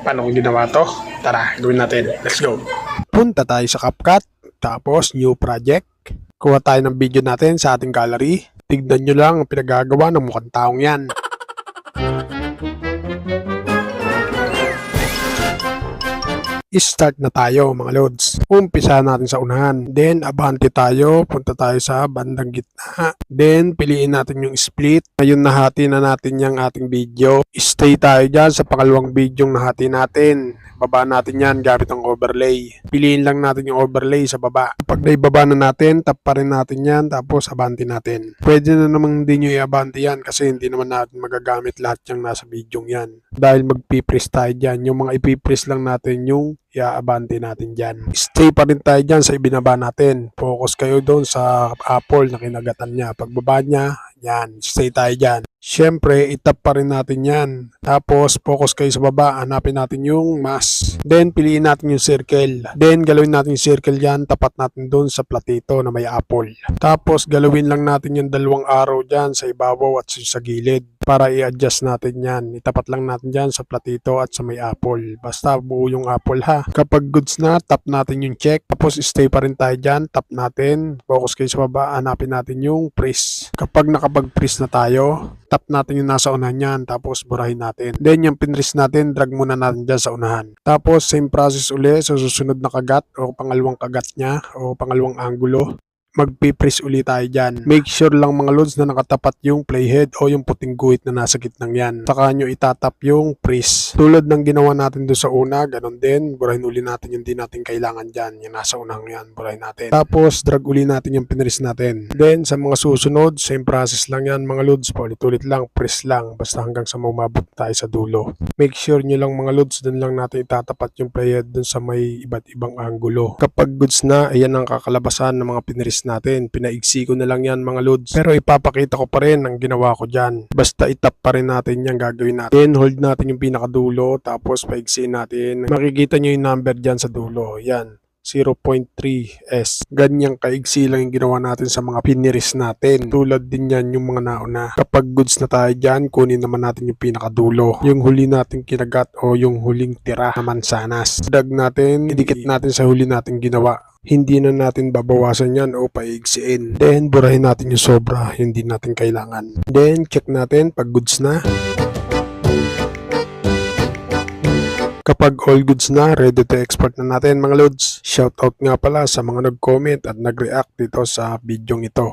Paano kung ginawa to? Tara, gawin natin. Let's go. Punta tayo sa CapCut. Tapos, new project. Kuha tayo ng video natin sa ating gallery. Tignan nyo lang ang pinagagawa ng mukhang taong yan. Start na tayo mga lods. Umpisa natin sa unahan. Then, abante tayo. Punta tayo sa bandang gitna. Then, piliin natin yung split. Ngayon, nahati na natin yung ating video. Stay tayo dyan sa pangalawang video nahati natin. Baba natin yan gamit ang overlay. Piliin lang natin yung overlay sa baba. Pag naibaba na natin, tap pa rin natin yan. Tapos, abante natin. Pwede na namang hindi nyo i-abante yan kasi hindi naman natin magagamit lahat yung nasa video yan. Dahil magpipress tayo dyan. Yung mga ipipress lang natin yung iaabante natin dyan. Stay pa rin tayo dyan sa ibinaba natin. Focus kayo doon sa apple na kinagatan niya. Pagbaba niya, yan, stay tayo dyan. Siyempre, itap pa rin natin yan. Tapos, focus kayo sa baba. Hanapin natin yung mask. Then, piliin natin yung circle. Then, galawin natin yung circle yan. Tapat natin doon sa platito na may apple. Tapos, galawin lang natin yung dalawang arrow dyan sa ibabaw at sa gilid para i-adjust natin yan. Itapat lang natin dyan sa platito at sa may apple. Basta buo yung apple ha. Kapag goods na, tap natin yung check. Tapos stay pa rin tayo dyan. Tap natin. Focus kayo sa baba. Hanapin natin yung press. Kapag nakapag-press na tayo, tap natin yung nasa unahan yan. Tapos burahin natin. Then yung pinress natin, drag muna natin dyan sa unahan. Tapos same process uli sa susunod na kagat o pangalawang kagat niya o pangalawang angulo magpipress uli tayo dyan. Make sure lang mga lods na nakatapat yung playhead o yung puting guhit na nasa gitnang yan. Saka nyo itatap yung press. Tulad ng ginawa natin doon sa una, ganun din. Burahin uli natin yung di natin kailangan dyan. Yung nasa unang yan, burahin natin. Tapos, drag uli natin yung pinress natin. Then, sa mga susunod, same process lang yan mga lods. Paulit-ulit lang, press lang. Basta hanggang sa mumabot tayo sa dulo. Make sure nyo lang mga lods, dun lang natin itatapat yung playhead dun sa may iba't ibang angulo. Kapag goods na, ayan ang kakalabasan ng mga pinress natin. Pinaigsi ko na lang yan mga lods. Pero ipapakita ko pa rin ang ginawa ko dyan. Basta itap pa rin natin yan gagawin natin. Hold natin yung pinakadulo tapos paigsi natin. Makikita nyo yung number dyan sa dulo. Yan. 0.3S. Ganyang kaigsi lang yung ginawa natin sa mga piniris natin. Tulad din yan yung mga nauna. Kapag goods na tayo dyan, kunin naman natin yung pinakadulo. Yung huli natin kinagat o yung huling tira na mansanas. Dag natin, idikit natin sa huli natin ginawa. Hindi na natin babawasan yan o paigsiin. Then, burahin natin yung sobra, hindi natin kailangan. Then, check natin pag goods na. Kapag all goods na, ready to export na natin mga loads. Shoutout nga pala sa mga nag-comment at nag-react dito sa video ito.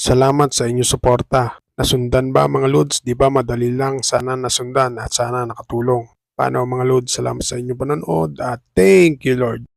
Salamat sa inyong suporta. Nasundan ba mga loads? Di ba madali lang? Sana nasundan at sana nakatulong. Paano mga loads? Salamat sa inyong panonood at thank you Lord.